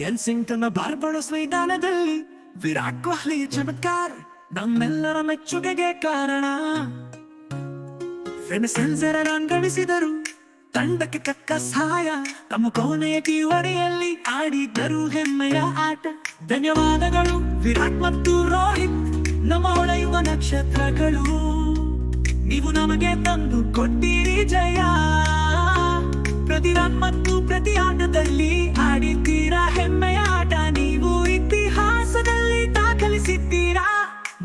Kensington Barbados ಮೈದಾನದಲ್ಲಿ ವಿರಾಟ್ ಕೊಹ್ಲಿ ಚಮತ್ಕಾರ ನಮ್ಮೆಲ್ಲರ ಮೆಚ್ಚುಗೆಗೆ ಕಾರಣ. ಫೆನ್ಸೆನ್ಸರ ರನ್ ಗಳಿಸಿದರು ತಂಡಕ್ಕೆ ತಕ್ಕ ಸಹಾಯ ತಮ್ಮ ಕೋನೆಯ ಕಿವಡಿಯಲ್ಲಿ ಆಡಿದ್ದರು ಹೆಮ್ಮೆಯ ಆಟ. ಧನ್ಯವಾದಗಳು ವಿರಾಟ್ ಮತ್ತು ರೋಹಿತ್, ನಮ್ಮ ಹೊಳೆಯುವ ನಕ್ಷತ್ರಗಳು. ನೀವು ನಮಗೆ ತಂದು ಕೊಟ್ಟಿರಿ ಜಯ. ಪ್ರತಿ ರನ್ ಮತ್ತು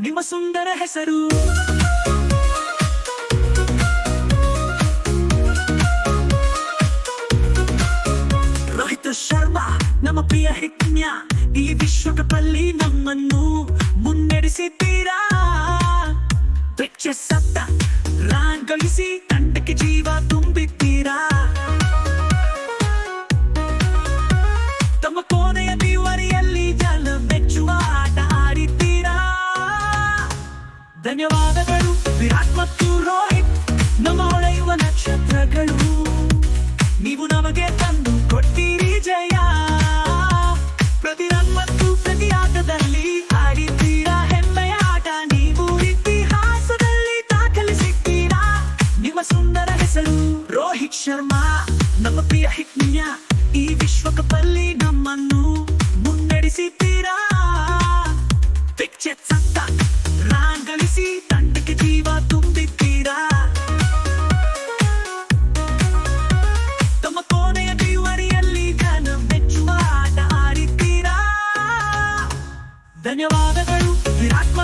ನಿಮ್ಮ ಸುಂದರ ಹೆಸರು. ರೋಹಿತ್ ಶರ್ಮಾ, ನಮ್ಮ ಪ್ರಿಯ ಹಿಟ್ನ್ಯ, ಈ ವಿಶ್ವಕಪಲ್ಲಿ ನಮ್ಮನ್ನು ಮುನ್ನಡೆಸಿದ್ದೀರಾ? ಸತ್ತ ರಾನ್ ಗಳಿಸಿ ಧನ್ಯವಾದಗಳು. ವಿರಾಟ್ ಮತ್ತು ರೋಹಿತ್, ನಮ್ಮ ಹೊಳೆಯುವ ನಕ್ಷತ್ರಗಳು. ನೀವು ನಮಗೆ ತಂದು ಕೊಟ್ಟಿರಿ ಜಯ. ಪ್ರತಿ ರನ್ ಮತ್ತು ಪ್ರತಿ ಆಟದಲ್ಲಿ ಆಡಿದ್ದೀರಾ ಹೆಮ್ಮೆಯ ಆಟ. ನೀವು ಇತಿಹಾಸದಲ್ಲಿ ದಾಖಲಿಸಿದ್ದೀರಾ ನಿಮ್ಮ ಸುಂದರ ಹೆಸರು ರೋಹಿತ್ ಶರ್ಮಾ. ನಮ್ಮ ಪ್ರಿಯ ಹಿಟ್ ಈ ವಿಶ್ವಕಪಲ್ಲಿ ನಮ್ಮನ್ನು ಮುನ್ನಡೆಸಿದ್ದೀರಾ.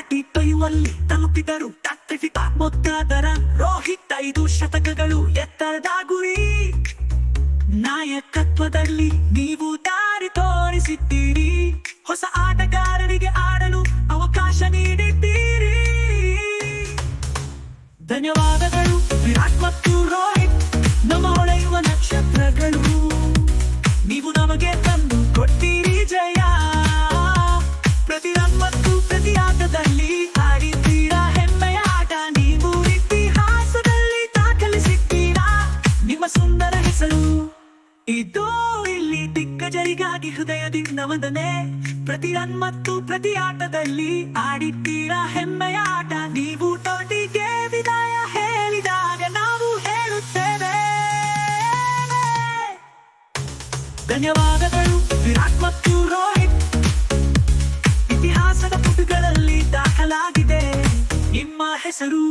ವಿರಾಟಿ ತೊಯ್ಯುವಲ್ಲಿ ತಲುಪಿದರು. ತಟ್ಟಿಟ ಮೊತ್ತಾದರ ರೋಹಿತ್ ಐದು ಶತಕಗಳು ಎತ್ತರದ ಗುರಿ ನಾಯಕತ್ವದಲ್ಲಿ ನೀವು ಹೆಸರು ಇದು ಇಲ್ಲಿ ದಿಗ್ಗಜರಿಗಾಗಿ ಹೃದಯದಿಂದ ವಂದನೆ. ಪ್ರತಿ ರನ್ ಮತ್ತು ಪ್ರತಿ ಆಟದಲ್ಲಿ ಆಡಿದ್ದೀರಾ ಹೆಮ್ಮೆಯ ಆಟ. ನೀವು ಟೋಟಿಗೆ ವಿದಾಯ ಹೇಳಿದಾಗ ನಾವು ಹೇಳುತ್ತೇವೆ. ಧನ್ಯವಾದಗಳು ವಿರಾಟ್ ಮತ್ತು ರೋಹಿತ್. ಇತಿಹಾಸದ ಪುಟಗಳಲ್ಲಿ ದಾಖಲಾಗಿದೆ. ನಿಮ್ಮ ಹೆಸರು?